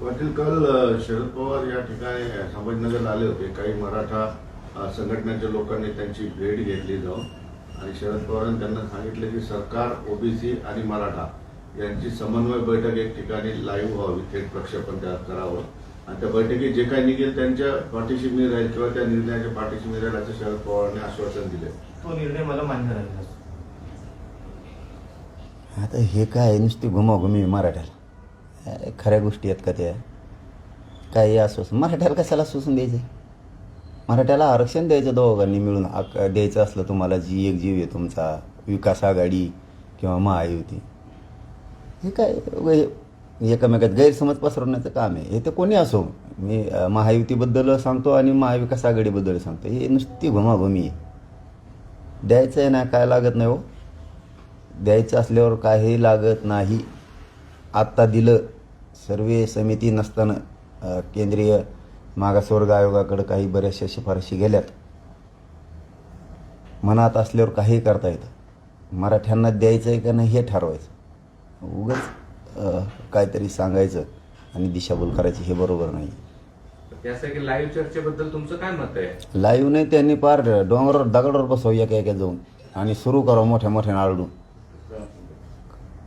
पाटील काल शरद पवार या ठिकाणी संभाजीनगरला आले होते. काही मराठा संघटनेच्या लोकांनी त्यांची भेट घेतली जाऊन. आणि शरद पवारांनी त्यांना सांगितलं की सरकार ओबीसी आणि मराठा यांची समन्वय बैठक एक ठिकाणी लाईव्ह व्हावी थेट प्रक्षेपण त्या करावं आणि त्या बैठकीत जे काही निघेल त्यांच्या पाठीशी मी राहील किंवा त्या निर्णयाच्या पाठीशी मी राहील असं शरद पवारांनी आश्वासन दिले. तो निर्णय मला मान्य राहील. आता हे काय आहे, नुसती घुमाघुमी मराठ्याला. खऱ्या गोष्टी आहेत का त्या? काही असो मराठ्याला कशाला सोसून द्यायचं? मराठ्याला आरक्षण द्यायचं दोघांनी मिळून. आक- द्यायचं असलं तुम्हाला जी एक जीव आहे तुमचा विकास आघाडी किंवा महायुती. हे काय हे एकमेकात गैरसमज पसरवण्याचं काम आहे. हे तर कोणी असो मी महायुतीबद्दल सांगतो आणि महाविकास आघाडीबद्दल सांगतो. हे नुसती घुमाघुमी आहे. द्यायचं आहे ना काय लागत नाही हो. द्यायचं असल्यावर काही लागत नाही. आत्ता दिलं सर्वे समिती नसताना केंद्रीय मागासवर्ग आयोगाकडे काही बऱ्याचशा शिफारशी गेल्यात. मनात असल्यावर काही करता येतं. मराठ्यांना द्यायचं आहे का नाही हे ठरवायचं. उगाच काहीतरी सांगायचं आणि दिशाभूल करायची हे बरोबर नाही. त्यासाठी लाईव्ह चर्चेबद्दल तुमचं काय मत आहे? लाईव्ह नाही त्यांनी पार डोंगरावर दगडावर बसव एका एका जाऊन आणि सुरू करावं मोठ्या मोठ्या आळडून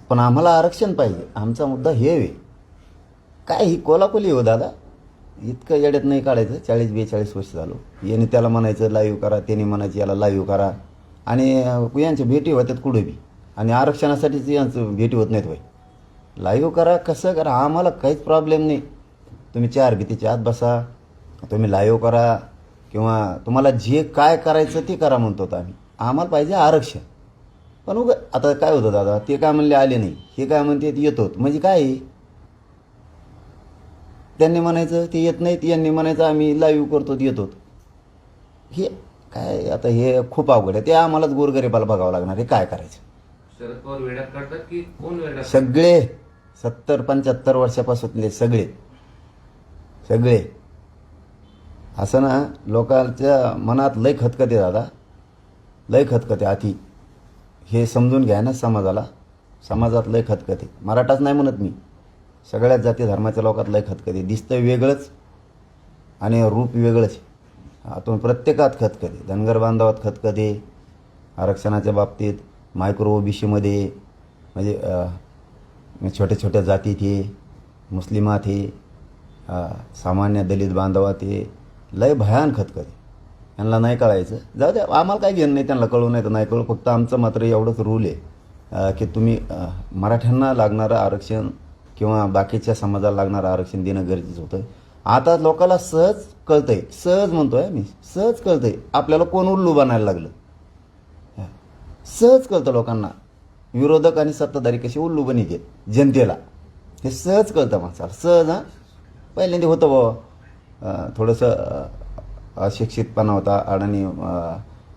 पण आम्हाला आरक्षण पाहिजे. आमचा मुद्दा हे आहे. काय ही कोलाकोली हो दादा? इतकं येड्यात नाही काढायचं. चाळीस बेचाळीस वर्ष झालो. याने त्याला म्हणायचं लाईव्ह करा. त्याने म्हणायचं याला लाईव्ह करा. आणि यांच्या भेटी होत्यात कुठे बी. आणि आरक्षणासाठीच यांचं भेटी होत नाहीत भाई लाईव्ह करा कसं करा? आम्हाला काहीच प्रॉब्लेम नाही. तुम्ही चार भीतीच्या आत बसा. तुम्ही लाईव्ह करा. किंवा तुम्हाला जे काय करायचं ते करा म्हणतो आम्ही. आम्हाला पाहिजे आरक्षण. पण उग आता काय होतं दादा? ते काय म्हणले आले नाही. हे काय म्हणते येतोत म्हणजे काय? आहे? त्यांनी म्हणायचं ते येत नाहीत यांनी म्हणायचं आम्ही लाईव्ह करतो येतो. हे काय आता हे खूप अवघड आहे. ते आम्हालाच गोरगरिबाला बघावं लागणार हे काय करायचं? शरद पवार वेड्यात काढतात की कोण वेड्यात सगळे सत्तर पंच्याहत्तर वर्षापासूनले सगळे. सगळे. असं ना लोकांच्या मनात लय खतखते दादा. लय खतखते अति. हे समजून घ्या ना समाजाला. समाजात लय खतखते. मराठाच नाही म्हणत मी. सगळ्याच जाती धर्माच्या लोकात एक खतखते. दिसतं वेगळंच आणि रूप वेगळंच. आतून प्रत्येकात खतखते. धनगर बांधवात खतखते. आरक्षणाच्या बाबतीत मायक्रो ओबीसीमध्ये म्हणजे छोट्या छोट्या जातीत हे मुस्लिमात हे सामान्य दलित बांधवात हे लय भयान खतखते. यांना नाही कळायचं. जाऊ द्या आम्हाला काय घेणं नाही त्यांना कळू नाही तर नाही कळू. फक्त आमचं मात्र एवढंच रूल आहे की तुम्ही मराठ्यांना लागणारं आरक्षण किंवा बाकीच्या समाजाला लागणारं आरक्षण देणं गरजेचं होतं आता लोकांना सहज कळतंय सहज म्हणतोय मी सहज कळतंय. आपल्याला कोण उल्लू बनायला लागलं? सहज कळतं लोकांना. विरोधक आणि सत्ताधारी कसे उल्लू बनित जनतेला. हे सहज कळतं माणसाला. सहज हां? पहिल्यांदा होतं बाबा थोडंसं अशिक्षितपणा होता. अडाणी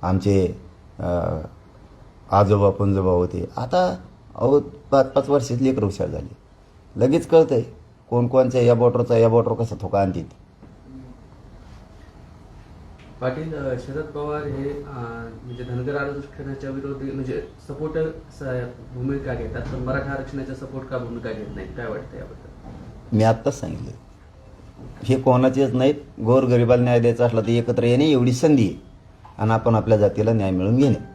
आमचे आजोबा पंजोबा होते. आता अहो पाच पाच वर्षातली लेकर हुशार झाली. लगेच कळतंय कोण कोणच्या या बॉटरचा या बॉटर कसा थोका आणतील पाटील शरद पवार हे अ, म्हणजे धनगर आरक्षणाच्या विरोधी म्हणजे सपोर्टर भूमिका घेतात पण मराठा आरक्षणाच्या सपोर्ट का भूमिका घेत नाहीत? काय वाटतं याबद्दल? मी आत्ताच सांगितलं. हे कोणाचेच नाहीत. गोरगरिबाला न्याय द्यायचा असला तर एकत्र येणे एवढी संधी आहे. आणि आपण आपल्या जातीला न्याय मिळवून घेणे.